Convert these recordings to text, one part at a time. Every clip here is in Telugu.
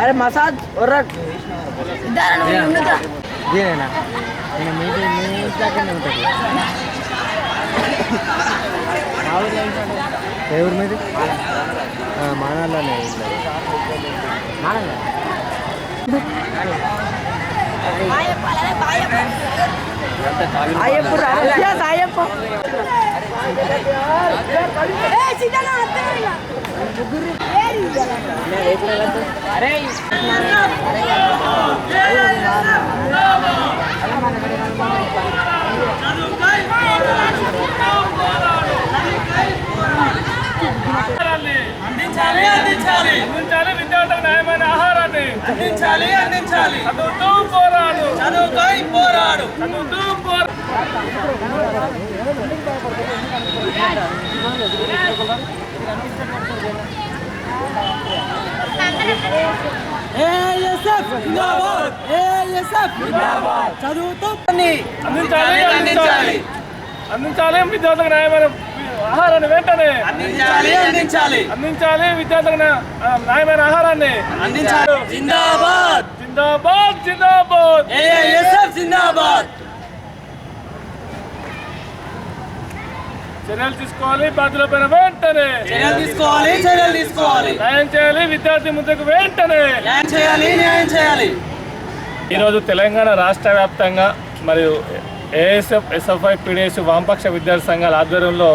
అరే మసాజ్ ఇదేనా నేను మీ మీ దగ్గరనే ఉంటుంది ఊరు మీది? మానాల్లోనే అయ్యప్ప అయ్యప్ప అందించాలి అందించాలి. అందించాలి విద్యార్థులకు న్యాయమైన ఆహారాన్ని అందించాలి అందించాలి చదువుతూ పోరాడు. చదువుతూ పోరాడు. చదువుతూ పోరాడు. అందించాలి అందించాలి. అందించాలి విద్యార్థులకు న్యాయమైన ఆహారాన్ని వెంటనే. అందించాలి అందించాలి. అందించాలి విద్యార్థులకు న్యాయమైన ఆహారాన్ని. అందించాలి. జిందాబాద్. జిందాబాద్. జిందాబాద్ జిందాబాద్. చర్యలు తీసుకోవాలి. బాధ్యులపైన వెంటనే. చర్యలు తీసుకోవాలి చర్యలు తీసుకోవాలి. న్యాయం చేయాలి. విద్యార్థి ముద్దకు వెంటనే. న్యాయం చేయాలి న్యాయం చేయాలి. ఈరోజు తెలంగాణ రాష్ట్ర వ్యాప్తంగా మరియు ఏఎస్ఎఫ్ ఎస్ఎఫ్ఐ పీడిఎస్ వామపక్ష విద్యార్థి సంఘాల ఆధ్వర్యంలో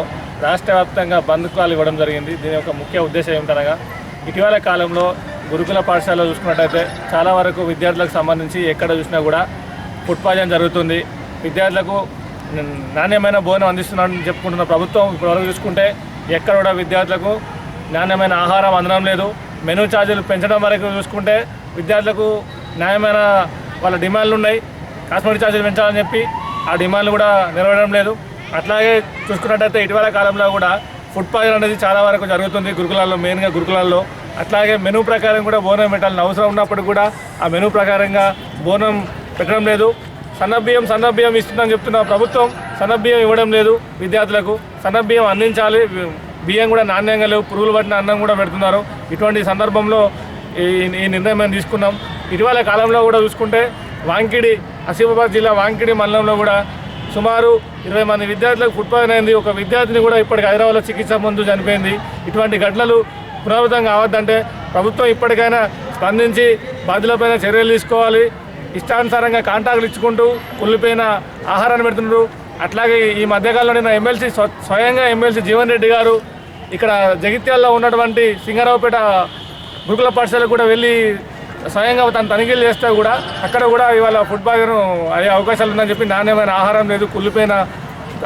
రాష్ట్ర వ్యాప్తంగా బంద్ కాల్ ఇవ్వడం జరిగింది. దీని యొక్క ముఖ్య ఉద్దేశం ఏమిటనగా ఇటీవల కాలంలో గురుకుల పాఠశాలలో చూసుకున్నట్టయితే చాలా వరకు విద్యార్థులకు సంబంధించి ఎక్కడ చూసినా కూడా ఫుడ్ పాయిజన్ జరుగుతుంది. విద్యార్థులకు నాణ్యమైన భోజనం అందిస్తున్నాడని చెప్పుకుంటున్న ప్రభుత్వం ఇప్పటివరకు చూసుకుంటే ఎక్కడ కూడా విద్యార్థులకు నాణ్యమైన ఆహారం అందడం లేదు. మెనూ ఛార్జీలు పెంచడం వరకు చూసుకుంటే విద్యార్థులకు న్యాయమైన వాళ్ళ డిమాండ్లు ఉన్నాయి. కాస్మెటిక్ ఛార్జీలు పెంచాలని చెప్పి ఆ డిమాండ్లు కూడా నెరవేరడం లేదు. అట్లాగే చూసుకున్నట్టయితే ఇటీవల కాలంలో కూడా ఫుడ్ పాయిజన్ అనేది చాలా వరకు జరుగుతుంది గురుకులాల్లో మెయిన్గా గురుకులాల్లో. అట్లాగే మెనూ ప్రకారం కూడా బోనం పెట్టాలని అవసరం ఉన్నప్పుడు కూడా ఆ మెనూ ప్రకారంగా బోనం పెట్టడం లేదు. సన్నబియ్యం సన్నబియ్యం ఇస్తుందని చెప్తున్న ప్రభుత్వం సన్నబియ్యం ఇవ్వడం లేదు విద్యార్థులకు. సన్నబియ్యం అందించాలి బియ్యం కూడా నాణ్యంగా లేవు పురుగులు పట్టిన అన్నం కూడా పెడుతున్నారు. ఇటువంటి సందర్భంలో ఈ ఈ నిర్ణయం మేము తీసుకున్నాం. ఇటీవల కాలంలో కూడా చూసుకుంటే వాంకిడి ఆసిఫాబాద్ జిల్లా వాంకిడి మండలంలో కూడా సుమారు ఇరవై మంది విద్యార్థులకు ఫుడ్ పాయిజన్ అయింది. ఒక విద్యార్థిని కూడా ఇప్పటికి హైదరాబాద్లో చికిత్స ముందు చనిపోయింది. ఇటువంటి ఘటనలు పునరావృతం కావద్దంటే ప్రభుత్వం ఇప్పటికైనా స్పందించి బాధ్యులపైన చర్యలు తీసుకోవాలి. ఇష్టానుసారంగా కాంట్రాక్టులు ఇచ్చుకుంటూ కుళ్ళిపోయిన ఆహారాన్ని పెడుతున్నారు అట్లాగే ఈ మధ్యకాలంలో నిన్న ఎమ్మెల్సీ స్వయంగా ఎమ్మెల్సీ జీవన్ రెడ్డి గారు ఇక్కడ జగిత్యాల్లో ఉన్నటువంటి సింగరావుపేట గురుకుల పాఠశాలకు కూడా వెళ్ళి స్వయంగా తను తనిఖీలు చేస్తే కూడా అక్కడ కూడా ఇవాళ ఫుడ్ అయ్యే అవకాశాలు ఉందని చెప్పి నాణ్యమైన ఆహారం లేదు కుళ్ళిపోయిన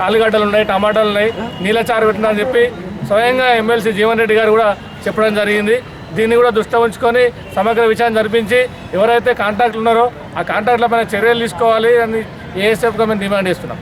ఆలుగడ్డలు ఉన్నాయి టమాటాలు ఉన్నాయి నీళ్ళచారు పెట్టినా అని చెప్పి స్వయంగా ఎమ్మెల్సీ జీవన్ రెడ్డి గారు కూడా చెప్పడం జరిగింది. దీన్ని కూడా దృష్టి ఉంచుకొని సమగ్ర విచారణ జరిపించి ఎవరైతే కాంటాక్ట్లు ఉన్నారో ఆ కాంట్రాక్ట్ల పైన చర్యలు తీసుకోవాలి అని ఏఎస్ఎఫ్గా మేము డిమాండ్ చేస్తున్నాం.